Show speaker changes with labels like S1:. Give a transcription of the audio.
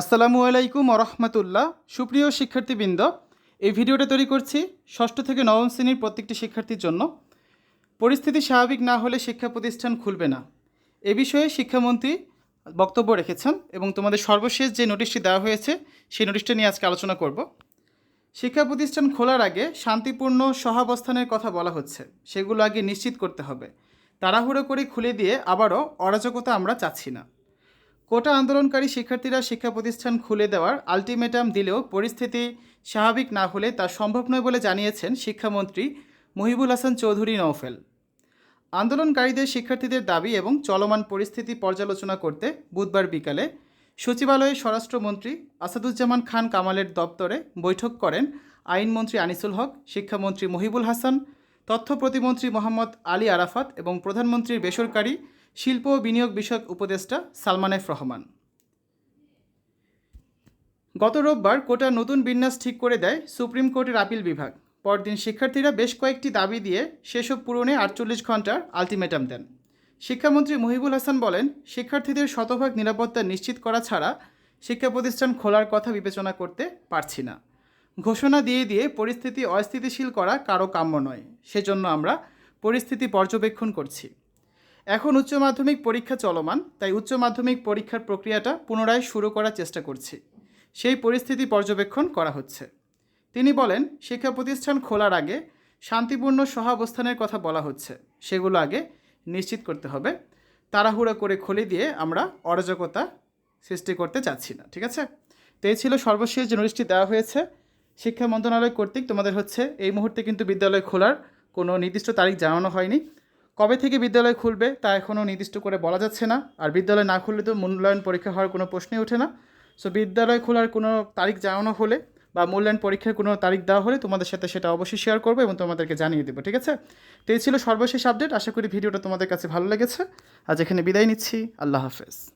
S1: আসসালামু আলাইকুম রহমতুল্লাহ সুপ্রিয় শিক্ষার্থীবৃন্দ, এই ভিডিওটা তৈরি করছি ষষ্ঠ থেকে নবম শ্রেণির প্রত্যেকটি শিক্ষার্থীর জন্য। পরিস্থিতি স্বাভাবিক না হলে শিক্ষা প্রতিষ্ঠান খুলবে না। এ বিষয়ে শিক্ষামন্ত্রী বক্তব্য রেখেছেন এবং তোমাদের সর্বশেষ যে নোটিশটি দেওয়া হয়েছে, সেই নোটিশটা নিয়ে আজকে আলোচনা করব। শিক্ষা প্রতিষ্ঠান খোলার আগে শান্তিপূর্ণ সহাবস্থানের কথা বলা হচ্ছে, সেগুলো আগে নিশ্চিত করতে হবে। তাড়াহুড়ো করে খুলে দিয়ে আবারও অরাজকতা আমরা চাচ্ছি না। কোটা আন্দোলনকারী শিক্ষার্থীরা শিক্ষা প্রতিষ্ঠান খুলে দেওয়ার আলটিমেটাম দিলেও পরিস্থিতি স্বাভাবিক না হলে তা সম্ভব নয় বলে জানিয়েছেন শিক্ষামন্ত্রী মহিবুল হাসান চৌধুরী নওফেল। আন্দোলনকারীদের শিক্ষার্থীদের দাবি এবং চলমান পরিস্থিতি পর্যালোচনা করতে বুধবার বিকালে সচিবালয়ে স্বরাষ্ট্রমন্ত্রী আসাদুজ্জামান খান কামালের দপ্তরে বৈঠক করেন আইনমন্ত্রী আনিসুল হক, শিক্ষামন্ত্রী মহিবুল হাসান তথ্য প্রতিমন্ত্রী মোহাম্মদ আলী আরাফাত এবং প্রধানমন্ত্রীর বেসরকারি শিল্প ও বিনিয়োগ বিষয়ক উপদেষ্টা সালমান এফ রহমান। গত রোববার কোটার নতুন বিন্যাস ঠিক করে দেয় সুপ্রিম কোর্টের আপিল বিভাগ। পরদিন শিক্ষার্থীরা বেশ কয়েকটি দাবি দিয়ে সেসব পূরণে আটচল্লিশ ঘণ্টার আলটিমেটাম দেন। শিক্ষামন্ত্রী মহিবুল হাসান বলেন, শিক্ষার্থীদের শতভাগ নিরাপত্তা নিশ্চিত করা ছাড়া শিক্ষা প্রতিষ্ঠান খোলার কথা বিবেচনা করতে পারছি না। ঘোষণা দিয়ে দিয়ে পরিস্থিতি অস্থিতিশীল করা কারও কাম্য নয়। সেজন্য আমরা পরিস্থিতি পর্যবেক্ষণ করছি। এখন উচ্চ মাধ্যমিক পরীক্ষা চলমান, তাই উচ্চ মাধ্যমিক পরীক্ষার প্রক্রিয়াটা পুনরায় শুরু করার চেষ্টা করছি। সেই পরিস্থিতি পর্যবেক্ষণ করা হচ্ছে। তিনি বলেন, শিক্ষা প্রতিষ্ঠান খোলার আগে শান্তিপূর্ণ সহাবস্থানের কথা বলা হচ্ছে। সেগুলো আগে নিশ্চিত করতে হবে। তাড়াহুড়ো করে খুলে দিয়ে আমরা অরাজকতা সৃষ্টি করতে চাচ্ছি না, ঠিক আছে? তো এই ছিল সর্বশেষ যে নোটিশটি দেওয়া হয়েছে। শিক্ষা মন্ত্রণালয় কর্তৃক তোমাদের হচ্ছে এই মুহূর্তে কিন্তু বিদ্যালয় খোলার কোনো নির্দিষ্ট তারিখ জানানো হয়নি। কবে থেকে বিদ্যালয় খুলবে তা এখনও নির্দিষ্ট করে বলা যাচ্ছে না। আর বিদ্যালয় না খুললে তো মূল্যায়ন পরীক্ষা হওয়ার কোনো প্রশ্নই ওঠে না। সো বিদ্যালয় খোলার কোনো তারিখ জানানো হলে বা মূল্যায়ন পরীক্ষার কোনো তারিখ দেওয়া হলে তোমাদের সাথে সেটা অবশ্যই শেয়ার করব এবং তোমাদেরকে জানিয়ে দেবো, ঠিক আছে? তো এই ছিল সর্বশেষ আপডেট আশা করি ভিডিওটা তোমাদের কাছে ভালো লেগেছে। আজ এখানে বিদায় নিচ্ছি। আল্লাহ হাফেজ।